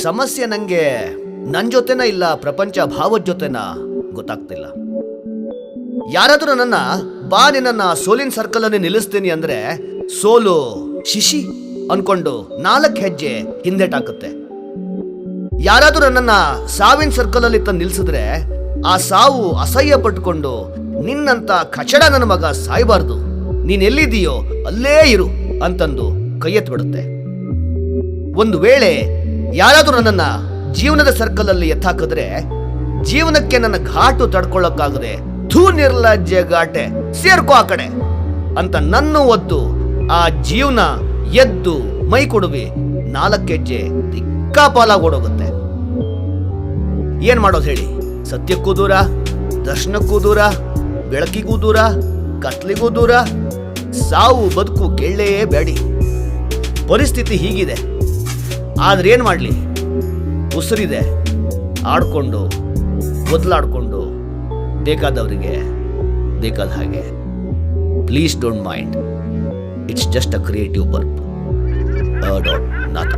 ಸಮಸ್ಯೆ ನಂಗೆ ನನ್ನ ಜೊತೆನ ಇಲ್ಲ, ಪ್ರಪಂಚ ಭಾವದ ಜೊತೆನ ಗೊತ್ತಾಗ್ತಿಲ್ಲ. ಯಾರಾದರೂ ನನ್ನ ಬಾ ನಿನ್ನ ಸೋಲಿನ ಸರ್ಕಲ್ ಅಲ್ಲಿ ನಿಲ್ಲಿಸ್ತೀನಿ ಅಂದ್ರೆ ಸೋಲು ಶಿಶಿ ಅನ್ಕೊಂಡು ನಾಲ್ಕು ಹೆಜ್ಜೆ ಹಿಂದೆಟಾಕುತ್ತೆ. ಯಾರಾದರೂ ನನ್ನನ್ನ ಸಾವಿನ ಸರ್ಕಲ್ ಅಲ್ಲಿ ತಂದು ನಿಲ್ಸಿದ್ರೆ ಆ ಸಾವು ಅಸಹ್ಯ ಪಟ್ಕೊಂಡು ನಿನ್ನಂತ ಕಚಡ ನನ್ನ ಮಗ ಸಾಯಬಾರ್ದು. ನೀನ್ ಎಲ್ಲಿದೀಯೋ ಅಲ್ಲೇ ಇರು ಅಂತಂದು ಕೈ ಎತ್ಬಿಡುತ್ತೆ ಒಂದು ವೇಳೆ ಯಾರಾದ್ರೂ ನನ್ನನ್ನ ಜೀವನದ ಸರ್ಕಲ್ ಅಲ್ಲಿ ಎತ್ತಾಕಿದ್ರೆ ಜೀವನಕ್ಕೆ ನನ್ನ ಘಾಟು ತಡ್ಕೊಳ್ಳೋಕ್ಕಾಗದೆ ಥೂ ನಿರ್ಲಜ್ಜೆ ಘಾಟೆ ಸೇರ್ಕೋ ಆ ಕಡೆ ಅಂತ ನನ್ನ ಒದ್ದು ಆ ಜೀವನ ಎದ್ದು ಮೈ ಕೊಡುವಿ ನಾಲ್ಕೆಜ್ಜೆ ದಿಕ್ಕಾಪಾಲಾಗಿ ಓಡೋಗುತ್ತೆ. ಏನ್ ಮಾಡೋದು ಹೇಳಿ? ಸತ್ಯಕ್ಕೂ ದೂರ, ದರ್ಶನಕ್ಕೂ ದೂರ, ಬೆಳಕಿಗೂ ದೂರ, ಕತ್ಲಿಗೂ ದೂರ, ಸಾವು ಬದುಕು ಕೇಳಲೇ ಬೇಡಿ. ಪರಿಸ್ಥಿತಿ ಹೀಗಿದೆ. ಆದ್ರೆ ಏನು ಮಾಡಲಿ? ಉಸಿರಿದೆ, ಆಡಿಕೊಂಡು ಬದಲಾಡ್ಕೊಂಡು ಬೇಕಾದವರಿಗೆ ಬೇಕಾದ ಹಾಗೆ. Please don't mind it's just a creative burp dot Natha